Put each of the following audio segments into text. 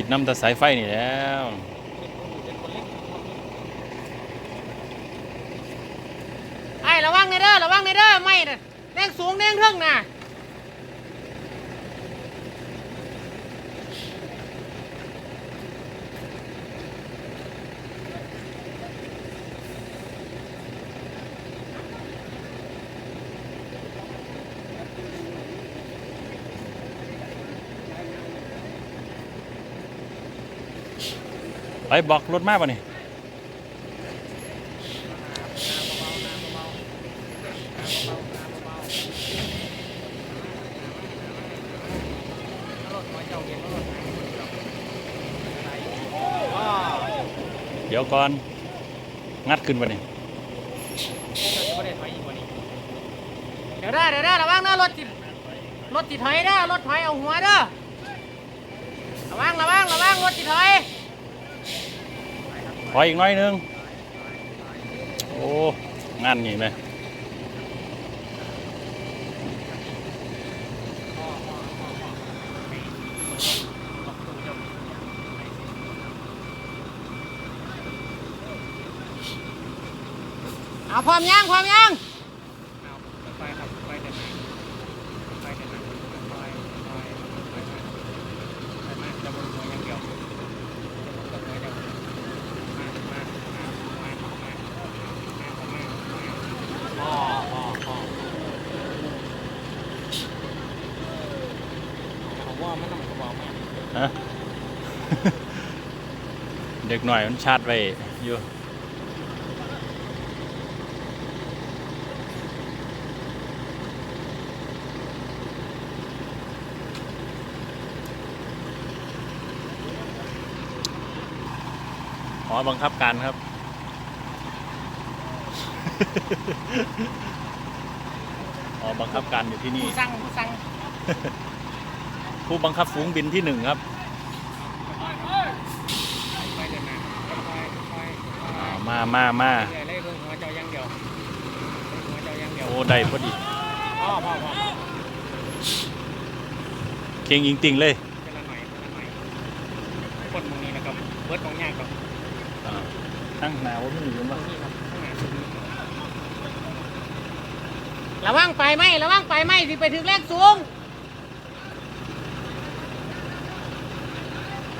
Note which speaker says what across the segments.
Speaker 1: คิดน้ำตาสายไฟนี่แล้ว
Speaker 2: ไอ้ระวังในเด้อระวังในเด้อไม่น่ะแรงสูงแรงเทิงน่ะ
Speaker 1: ไปบอกรถมากป่ะนี่เดี๋ยวก่อน งัดขึ้นป่ะนี่
Speaker 2: เดี๋ยวเด้เดี๋ยวเด้ระวังเด้อรถจิรถจิถอยเด้รถถอยเอาหัวเด้อระวังระวังระวังรถจิถอย
Speaker 1: ขออีกน้อยนึง โอ้งานนี่ไหม
Speaker 2: เอาพร้อมยังพร้อมยัง
Speaker 3: ไปครับไปเดินหน้าไปเดินหน้าไปไปไปไปมาจะบนหัวอย่างเดียวจะบนหัวเดียวมามามามามามามาพ่อพ่อพ่อเขาว่ามันต้องบอกมา
Speaker 1: ฮะ เด็กหน่อยมันชาร์จไว้อยู่หอบังคับการครับ หอบังคับการอยู่ที่นี่
Speaker 2: ผู้สั่งผู้สั่ง
Speaker 1: ผู้บังคับฝูงบินที่หนึ่งครับ
Speaker 3: ไปเดินหน้าไปไปไป
Speaker 1: อ่ามามามา
Speaker 3: เรื่อยๆเบิ่งหัวเจ้าอย่างเดียวเบิ่งหัวเจ้าอย่างเดียว
Speaker 1: โอ้ได้พอดี
Speaker 3: พ่อพ่อพ่อ
Speaker 1: เคียงยิงติงเลย
Speaker 3: เจละหน่อยเจละหน่อยคนมองนี้นะครับเบิร์ดมองยากครับ
Speaker 1: อ่าตั้งหนาวไม่อยู่
Speaker 3: มอ
Speaker 1: มั้
Speaker 3: ง
Speaker 1: ง
Speaker 3: นี่ครับข้างหน้าตรงนี้
Speaker 2: ระวังไปไหมระวังไปไหมสิไปถึงแรงสูง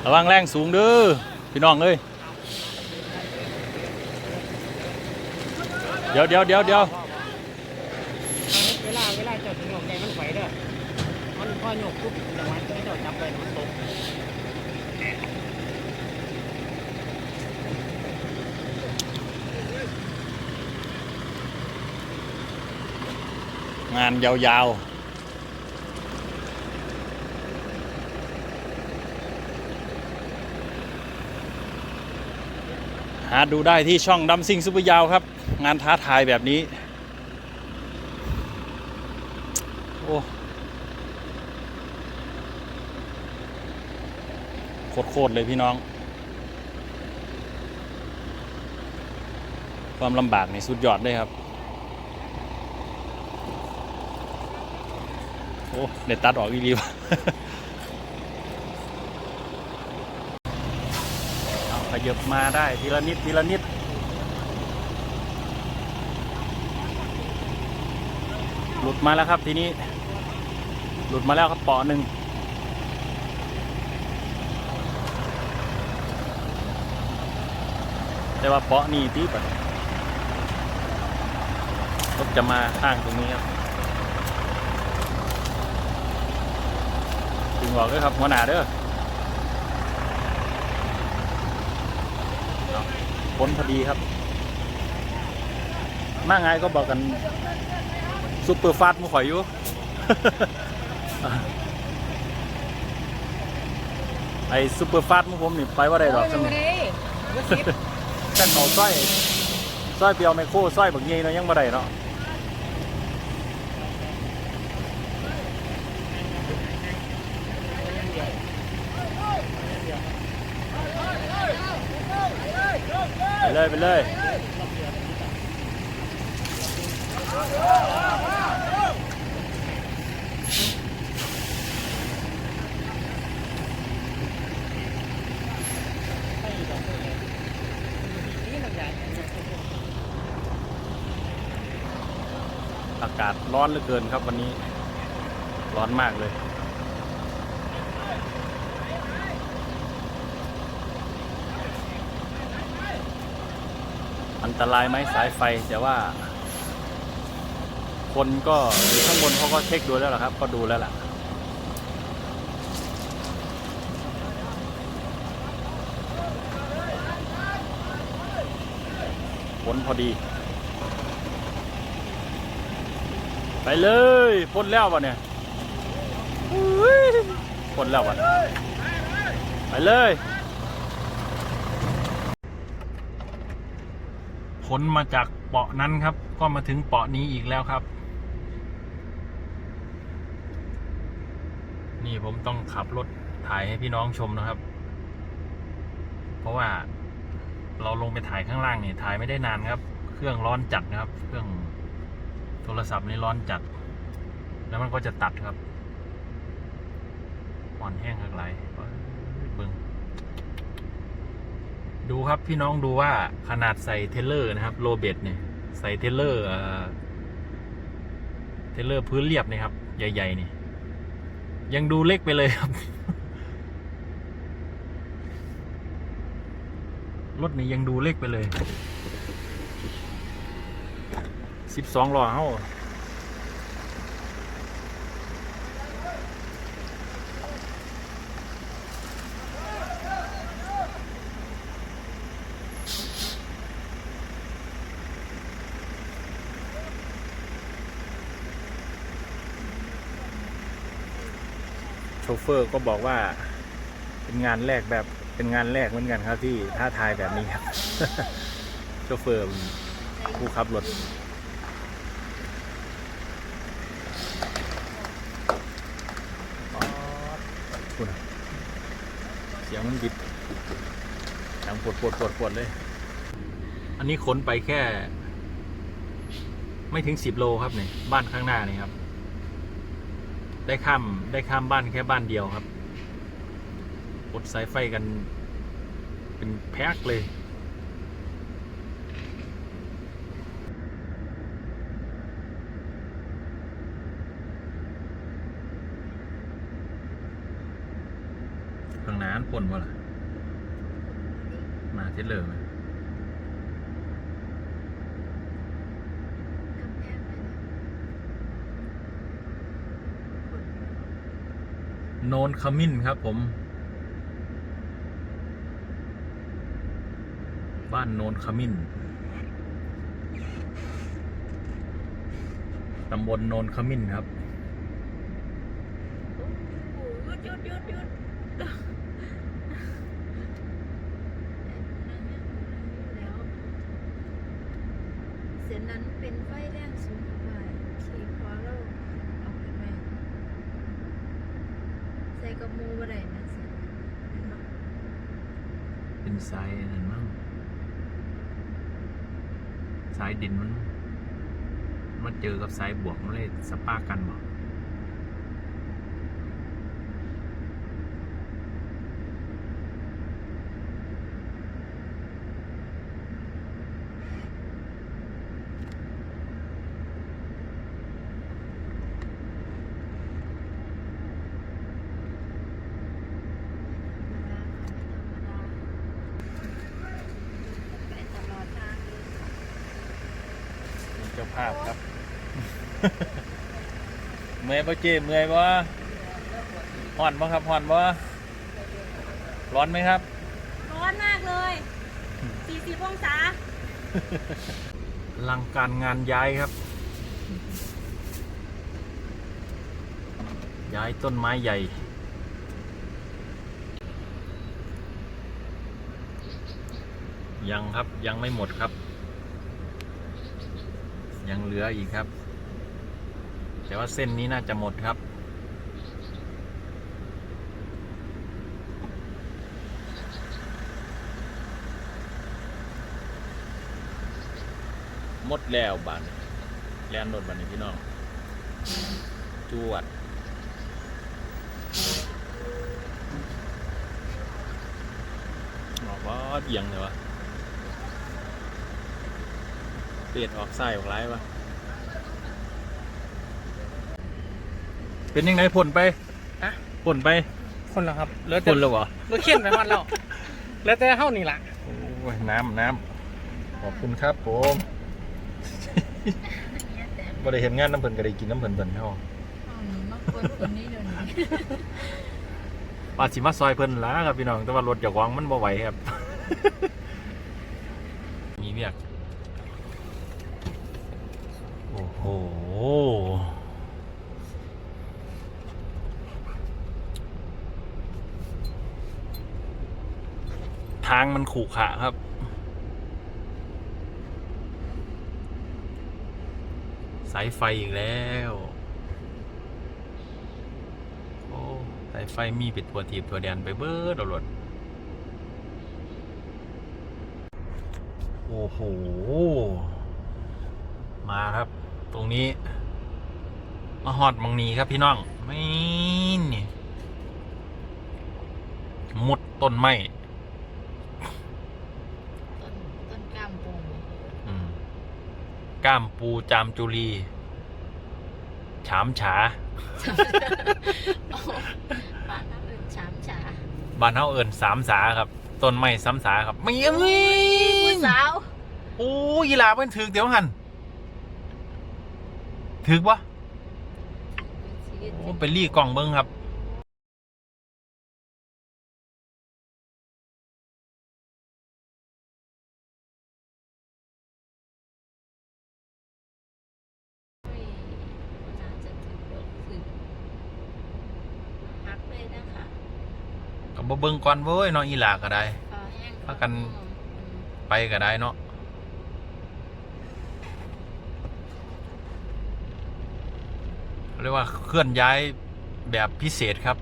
Speaker 1: ระวังแรงสูงเด้อพี่น้องเอ้ยเดี๋ยวเดี๋ยวเดี๋ยวเดี๋ยว
Speaker 3: เวลาเวลาเจ้าถึงหลงใจมันไหวเด้อมันพ่อโยกปุ๊บจังหวะที่เจ้าจับไปน่ะมันตก
Speaker 1: งานยาวๆาดูได้ที่ช่องดัมซิงซุปเปอร์ยาวครับ งานท้าทายแบบนี้ โอ้โคตรเลยพี่น้อง ความลำบากในสุดยอดเลยครับ โอ้เด็ดตัดออกอีรีวะ เอาข ยับมาได้ทีละนิดทีละนิดหลุดมาแล้วครับทีนี้ หลุดมาแล้วครับปาะหนึ่งแต่ว่าปาะนี่ตีปะรถจะมาข้างตรงนี้ครับถึงบอกด้วยครับหัวหน้าเด้อ เอาพ้นพอดีครับ มาไงก็บอกกันซุปเปอร์ฟาสต์มุข่อยอยู่ไอ้ซุปเปอร์ฟาสต์มุผมนี่ไปว่าได้ดอก
Speaker 2: โอ้
Speaker 1: จัง
Speaker 2: ย
Speaker 1: เลย
Speaker 2: บ่ได้บ่สิบ
Speaker 1: แค่เขาสร้อยสร้อยเปียวไมโครสร้อยบักเงี้ยเนาะยังบ่ได้เนาะ เลยไปเลยอากาศร้อนเหลือเกินครับวันนี้ ร้อนมากเลย อันตรายไหมสายไฟแต่ว่า คนก็อยู่ข้างบนเขาก็เช็คดูแล้วล่ะครับ ก็ดูแล้วล่ะผลพอดี ไปเลยพ้นแล้ววะเนี่ยอุ๊ยพ้นแล้ววะไปเลย พ้นมาจากเปาะนั้นครับ ก็มาถึงเปาะนี้อีกแล้วครับ นี่ผมต้องขับรถถ่ายให้พี่น้องชมนะครับ เพราะว่าเราลงไปถ่ายข้างล่างเนี่ยถ่ายไม่ได้นานครับ เครื่องร้อนจัดนะครับ เครื่องโทรศัพท์นี่ร้อนจัด แล้วมันก็จะตัดครับอ่อนแห้งอะไรเบิ้ง ดูครับพี่น้องดูว่าขนาดใส่เทเลอร์นะครับโรเบตเนี่ยใส่เทเลอร์เอ่อเทเลอร์พื้นเรียบเนี่ยครับ ใหญ่ๆนี่ ยังดูเล็กไปเลยครับ รถนี่ยังดูเล็กไปเลยสิบสองล้อเฮ้า เฟอร์ก็บอกว่า เป็นงานแรกแบบเป็นงานแรกเหมือนกันครับที่ท้าทายแบบนี้ครับโชเฟอร์ผู้ขับรถคุณเสียงมันบิดดังปวดปวดปวดปวดเลย อันนี้ขนไปแค่ ไม่ถึงสิบโลครับเนี่ยบ้านข้างหน้านี่ครับ ได้ข้ามได้ข้ามบ้านแค่บ้านเดียวครับกดสายไฟกัน เป็นแพ็กเลยข้างน้านปนวะล่ะมาเท็ดเลยไหม โนนขมิ้นครับผม บ้านโนนขมิ้นตำบลโนนขมิ้นครับ
Speaker 4: หยุดหยุดหยุดเสียนั้นเป็นไฟแรงสูงไปขี่คอเราเอาขึ้นไหมใส่ กับหมูบ่ได้นะสิเป็
Speaker 1: นสายนั่นมั้งสายดินมันมาเจอกับสายบวกมันเลยสปากกันบอกเป็นเจ้าภาพครับ เมื่อยปะเจเมื่อยปะห่อนปะครับห่อนปะร้อนไหมครับ
Speaker 4: ร้อนมากเลย 40องศา
Speaker 1: อลังการงานย้ายครับ ย้ายต้นไม้ใหญ่ ยังครับยังไม่หมดครับ ยังเหลืออีกครับ แต่ว่าเส้นนี้น่าจะหมดครับ หมดแล้วบานแลนรถบานนี้พี่น้องจวดบอกว่าเอียงเลยวะ เปลี่ยนออกซ้ายออกร้ายวะเป็นยังไงผลไป
Speaker 3: ฮะ
Speaker 1: ผลไป
Speaker 3: คนแล้วครับเหลือ
Speaker 1: ผ
Speaker 3: แต่
Speaker 1: ลแล้วเหรอ
Speaker 3: เหลือเขียนไปหมดแล้วเหลือแต่เฮานี่ล่ะ
Speaker 1: โอ้ยน้ำน้ำขอบคุณครับผมบ่ได้เห็นงานน้ำเพิ่นก็ได้กินน้ำเพิ่นเพิ่นเฮา
Speaker 4: เอาหนูมากวนคนนี้เดี๋ยวนี้
Speaker 1: ปาสิมาซอยเพิ่นล่ะครับพี่น้องแต่ว่ารถเจ้าของมันบ่ไหวครับ มีเวียก โอ้โห ทางมันขรุขระครับ สายไฟอีกแล้ว โอ้ สายไฟมีปิดตัวทีบตัวแดนไปเบิร์ดเอารถโอ้โห มาครับ ตรงนี้ มาฮอดมังนีครับพี่น้องไม่นี่มุดต้นไม้
Speaker 4: ต้นต้นกล้ามปู
Speaker 1: อืมก้ามปูจามจุลีฉามฉา
Speaker 4: ปากน้ำอื่นฉามฉา
Speaker 1: บ้านเฮาเอิญสามสาครับ ต้นไม้สามสาครับไม่เอ้
Speaker 4: ผู้
Speaker 1: ย
Speaker 4: สาว
Speaker 1: โอ้ยยีหลาเพิ่นถึกเดี๋ยวหัน ถึกวะโอ้เป็นรี่กล่องเบิ้งครับ
Speaker 4: น่าจะถึงดอกสึกฮักเลยนะคะ
Speaker 1: ก็บ่เบิ่งก่อนเว้ยเนาะอีหลาก็ได้
Speaker 4: คอแห้ง
Speaker 1: พากันไปก็ได้เนาะ เรียกว่าเคลื่อนย้ายแบบพิเศษครับ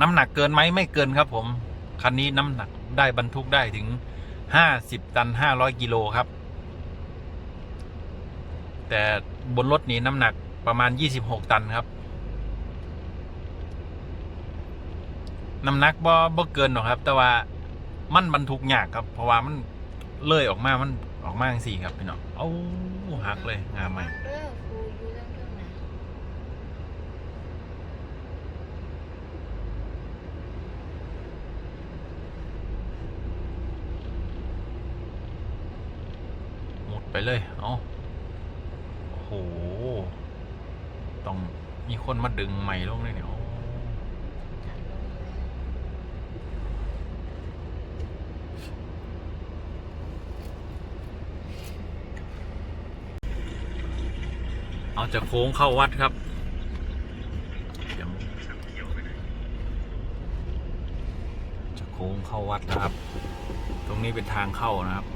Speaker 1: น้ำหนักเกินไหมไม่เกินครับ ผม คันนี้น้ำหนักได้บรรทุกได้ถึงห้าสิบตันห้าร้อยกิโลครับ แต่บนรถนี้น้ำหนักประมาณยี่สิบหกตันครับ น้ำหนักบ่บ่เกินหรอกครับ แต่ว่ามันบรรทุกยากครับ เพราะว่ามันเลื่อยออกมา มันออกมาจังสี่ครับพี่น้องเอาหักเลยงามไหม
Speaker 4: เด้อครูอยู่เรื่องเรื่องไหน
Speaker 1: หมด ไปเลย เอาโอ้โห ต้องมีคนมาดึงใหม่ลงเลยเนี่ย
Speaker 4: เอา
Speaker 1: จากโค้งเข้าวัดครับจะโค้งเข้าวัดนะครับ ตรงนี้เป็นทางเข้านะครับ